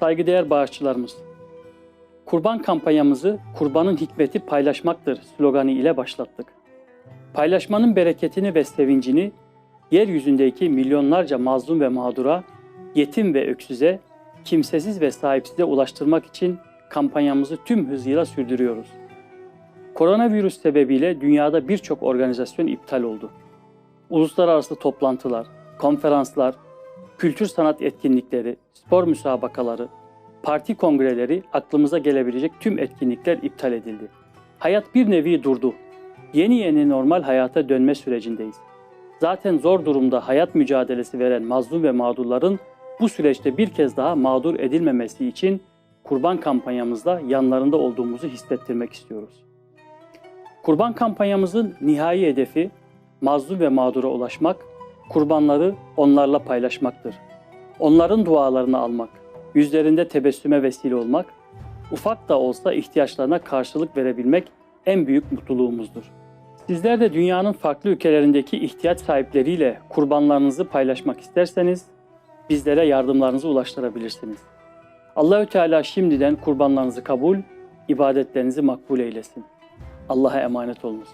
saygıdeğer bağışçılarımız. Kurban kampanyamızı kurbanın hikmeti paylaşmaktır sloganı ile başlattık. Paylaşmanın bereketini ve sevincini yeryüzündeki milyonlarca mazlum ve mağdura, yetim ve öksüze, kimsesiz ve sahipsize ulaştırmak için kampanyamızı tüm hızıyla sürdürüyoruz. Koronavirüs sebebiyle dünyada birçok organizasyon iptal oldu. Uluslararası toplantılar, konferanslar, kültür sanat etkinlikleri, spor müsabakaları, parti kongreleri, aklımıza gelebilecek tüm etkinlikler iptal edildi. Hayat bir nevi durdu. Yeni yeni normal hayata dönme sürecindeyiz. Zaten zor durumda hayat mücadelesi veren mazlum ve mağdurların bu süreçte bir kez daha mağdur edilmemesi için kurban kampanyamızda yanlarında olduğumuzu hissettirmek istiyoruz. Kurban kampanyamızın nihai hedefi mazlum ve mağdura ulaşmak, kurbanları onlarla paylaşmaktır. Onların dualarını almak, yüzlerinde tebessüme vesile olmak, ufak da olsa ihtiyaçlarına karşılık verebilmek en büyük mutluluğumuzdur. Sizler de dünyanın farklı ülkelerindeki ihtiyaç sahipleriyle kurbanlarınızı paylaşmak isterseniz bizlere yardımlarınızı ulaştırabilirsiniz. Allahü Teala şimdiden kurbanlarınızı kabul, ibadetlerinizi makbul eylesin. Allah'a emanet olunuz.